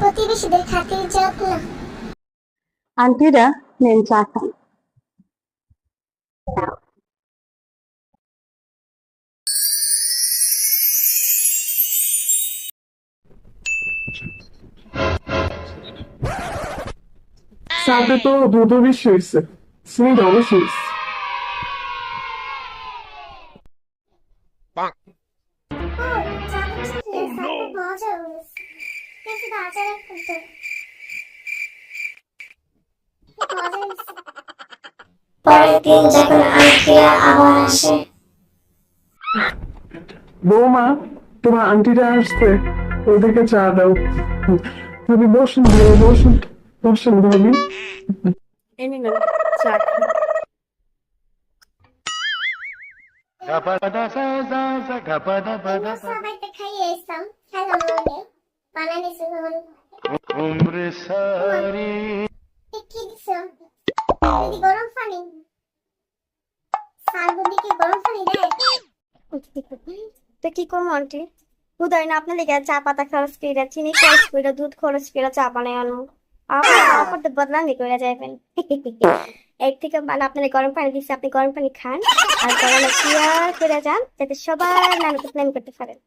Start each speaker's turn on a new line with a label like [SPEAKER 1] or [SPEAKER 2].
[SPEAKER 1] প্রতিবেশীদের খাতির যত্ন
[SPEAKER 2] আন্টিরা নেন চা খান
[SPEAKER 3] সাথে তো দুটো বেশি হয়েছে সিমিট অবশ্যই হয়েছে।
[SPEAKER 1] কিন্তু আচার হয়েছে পরের দিন যখন আন্টিরা আবার আসে।
[SPEAKER 3] বৌমা তোমার আন্টিরা আসছে। ওদেরকে চা দাও। তুমি বসুন বসুন বসুন ভাবি।
[SPEAKER 2] চা খান।
[SPEAKER 1] আমরা সবাইকে খাইয়ে এসলাম খেলাম মনে বানানি সুগন কি দিছো। দিদি গরম পানি। সালগুদি কি গরম পানি দেয়।
[SPEAKER 4] তো কি করব আন্টি? হুদাই না আপনার লেগে চা পাতা খরচ করে চিনি খরচ করে দুধ খরচ চা বানাই আপনার তো বদনামি করে যাবেন এর থেকে মানে আপনার গরম পানি দিচ্ছে আপনি গরম পানি খান। আর গরমে করে যান যাতে সবার নামে করতে পারেন।